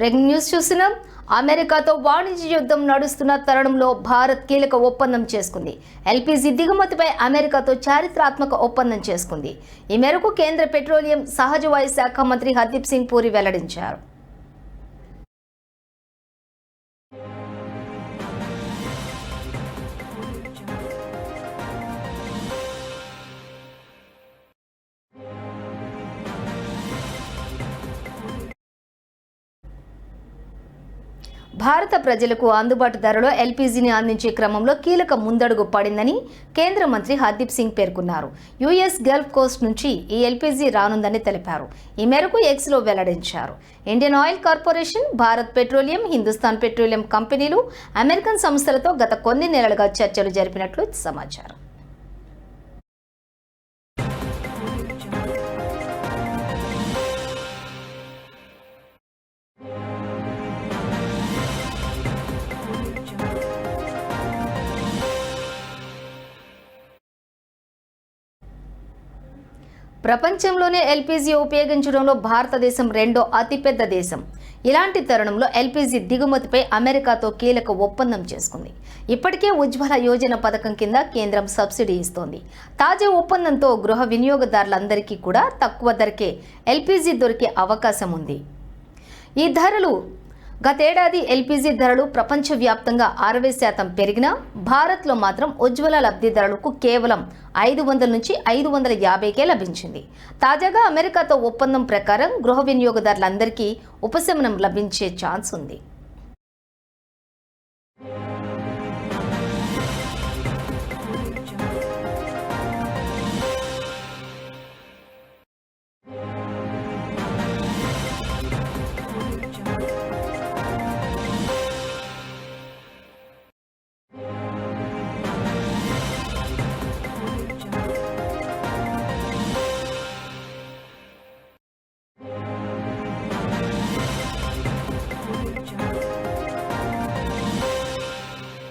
Breaking news చూస్తున్నాం. అమెరికాతో వాణిజ్య యుద్ధం నడుస్తున్న తరుణంలో భారత్ కీలక ఒప్పందం చేసుకుంది. ఎల్పిజి దిగుమతిపై అమెరికాతో చారిత్రాత్మక ఒప్పందం చేసుకుంది. ఈ మేరకు కేంద్ర పెట్రోలియం సహజ వాయు శాఖ మంత్రి హర్దీప్ సింగ్ పూరి వెల్లడించారు. భారత ప్రజలకు అందుబాటు ధరలో ఎల్పీజీని అందించే క్రమంలో కీలక ముందడుగు పడిందని కేంద్ర మంత్రి హర్దీప్ సింగ్ పేర్కొన్నారు. యుఎస్ గల్ఫ్ కోస్ట్ నుంచి ఈ ఎల్పీజీ రానుందని తెలిపారు. ఈ మేరకు ఎక్స్లో వెల్లడించారు. Indian Oil Corporation Bharat Petroleum Hindustan Petroleum కంపెనీలు అమెరికన్ సంస్థలతో గత కొన్ని నెలలుగా చర్చలు జరిపినట్లు సమాచారం. ప్రపంచంలోనే ఎల్పిజి ఉపయోగించడంలో భారతదేశం రెండో అతిపెద్ద దేశం. ఇలాంటి తరుణంలో ఎల్పిజి దిగుమతిపై అమెరికాతో కీలక ఒప్పందం చేసుకుంది. ఇప్పటికే ఉజ్వల యోజన పథకం కింద కేంద్రం సబ్సిడీ ఇస్తోంది. తాజా ఒప్పందంతో గృహ వినియోగదారులందరికీ కూడా తక్కువ ధరకే ఎల్పిజి దొరికే అవకాశం ఉంది. ఈ ధరలు గతేడాది ఎల్పీజీ ధరలు ప్రపంచవ్యాప్తంగా అరవై శాతం పెరిగినా భారత్లో మాత్రం ఉజ్వల లబ్ధిదారులకు కేవలం ఐదు వందల నుంచి ఐదు వందల యాభైకే లభించింది. తాజాగా అమెరికాతో ఒప్పందం ప్రకారం గృహ వినియోగదారులందరికీ ఉపశమనం లభించే ఛాన్స్ ఉంది.